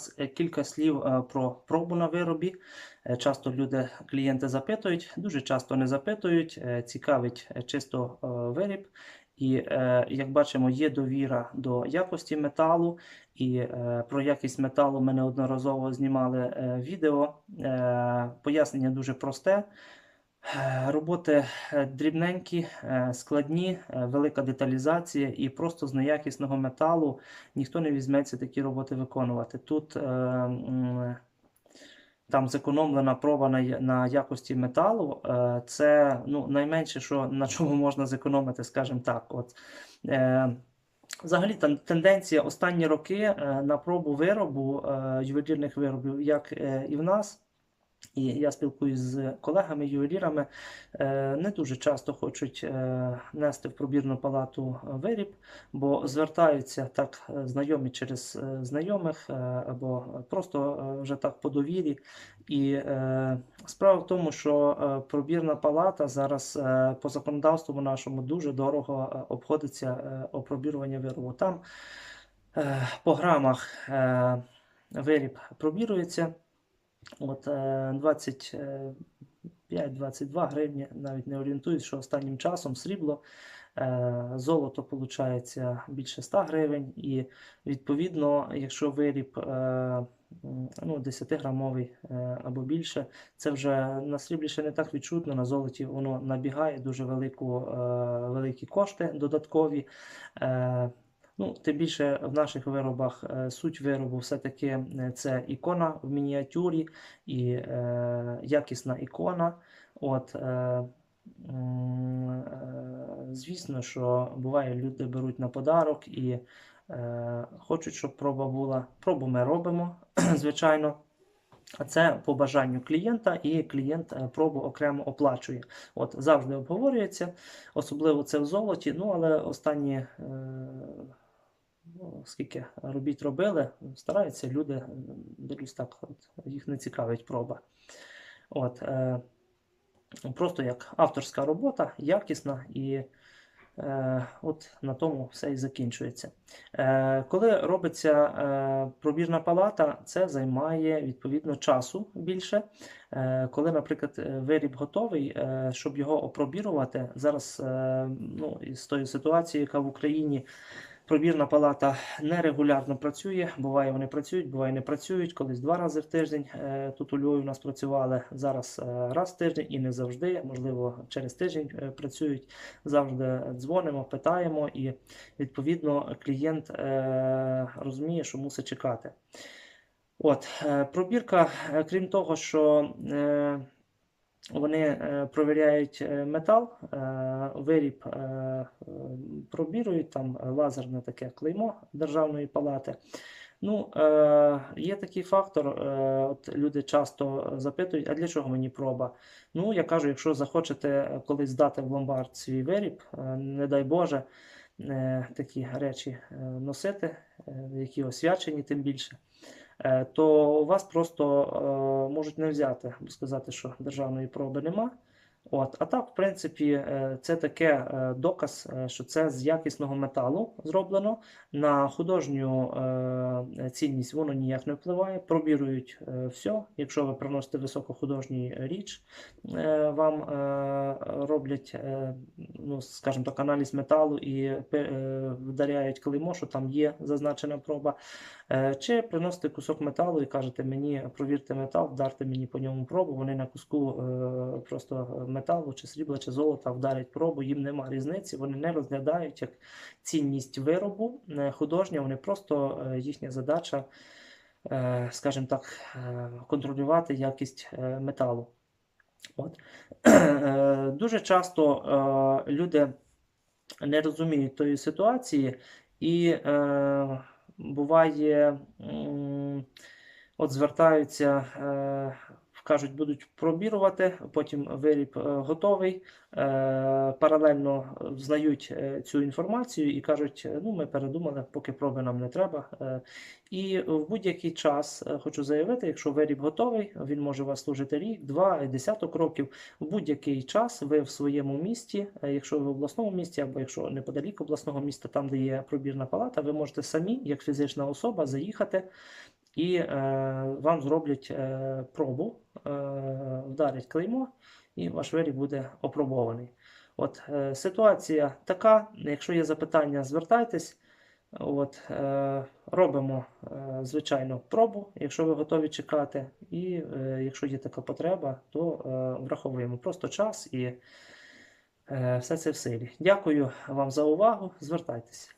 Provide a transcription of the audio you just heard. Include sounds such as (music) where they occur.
Зараз е, кілька слів е, про пробу на виробі. Е, Часто люди, клієнти запитують, дуже часто не запитують, цікавить чисто виріб. І як бачимо, є довіра до якості металу, і про якість металу ми неодноразово знімали відео. Пояснення дуже просте. Е, Роботи е, дрібненькі, е, складні, велика деталізація, і просто з неякісного металу ніхто не візьметься такі роботи виконувати. Тут там зекономлена проба на, на якості металу. Це ну, найменше, що на чому можна зекономити, скажімо так. От, Взагалі тен- тенденція останні роки на пробу виробу ювелірних виробів, як і в нас. І я спілкуюсь з колегами-ювелірами, е, не дуже часто хочуть е, нести в пробірну палату е, виріб, бо звертаються так знайомі через знайомих або просто вже так по довірі. І справа в тому, що пробірна палата зараз по законодавству нашому дуже дорого обходиться опробірування виробу. Там по грамах виріб пробірується. От е, 25-22 гривні, навіть не орієнтуюсь, що останнім часом срібло, е, золото виходить більше 100 гривень, і відповідно, якщо виріб е, ну, 10-грамовий е, або більше, це вже на сріблі ще не так відчутно, на золоті воно набігає дуже велику, е, великі кошти додаткові. Ну, тим більше в наших виробах е, суть виробу все-таки е, це ікона в мініатюрі і е, якісна ікона. От, е, е, звісно, що буває, люди беруть на подарок і е, хочуть, щоб проба була. Пробу ми робимо, (clears throat) звичайно. А це по бажанню клієнта, і клієнт пробу окремо оплачує. От завжди обговорюється, особливо це в золоті. Ну але останні скільки робіт робили, стараються люди, дивлюсь так, от, їх не цікавить проба. От, е, просто як авторська робота, якісна і е, от на тому все і закінчується. Е, коли робиться е, пробірна палата, це займає відповідно часу більше. Е, коли, наприклад, е, виріб готовий, е, щоб його опробірувати, зараз е, ну, із тої ситуації, яка в Україні Пробірна палата нерегулярно працює. Буває, вони працюють, буває, не працюють. Колись два рази в тиждень е, тут у Львові у нас працювали. Зараз е, раз в тиждень і не завжди. Можливо, через тиждень е, працюють. Завжди дзвонимо, питаємо, і відповідно клієнт розуміє, що мусить чекати. От, пробірка, крім того, що вони е, провіряють е, метал, е, виріб пробірують, там лазерне таке клеймо Державної палати. Ну, є такий фактор, от люди часто запитують, а для чого мені проба? Ну, я кажу, якщо захочете колись здати в ломбард свій виріб, не дай Боже, такі речі носити, які освячені тим більше то у вас просто е, можуть не взяти, сказати, що державної проби нема. От, а так, в принципі, е, це таке е, доказ, е, що це з якісного металу зроблено. На художню цінність воно ніяк не впливає. Пробірують все. Якщо ви приносите високохудожній річ, вам роблять, ну, скажімо так, аналіз металу і вдаряють клеймо, що там є зазначена проба. Чи приносите кусок металу і кажете мені, провірте метал, вдарте мені по ньому пробу, вони на куску просто металу, чи срібла, чи золота вдарять пробу, їм нема різниці, вони не розглядають як цінність виробу художня, вони просто е, їхня задача, е, скажімо так, е, контролювати якість металу. От. (clears throat) Дуже часто люди не розуміють тої ситуації, і буває, от звертаються, кажуть, будуть пробірувати, потім виріб е, готовий, е, паралельно знають е, цю інформацію і кажуть, ну ми передумали, поки проби нам не треба. І в будь-який час хочу заявити, якщо виріб готовий, він може у вас служити рік, два, десяток років. В будь-який час ви в своєму місті, якщо ви в обласному місті, або якщо неподалік обласного міста, там де є пробірна палата, ви можете самі, як фізична особа, заїхати і е, вам зроблять е, пробу, е, вдарять клеймо, і ваш виріб буде опробований. От, е, ситуація така. Якщо є запитання, звертайтесь. От, е, робимо, е, звичайно, пробу, якщо ви готові чекати. І е, якщо є така потреба, то е, враховуємо просто час і е, все це в силі. Дякую вам за увагу. Звертайтеся.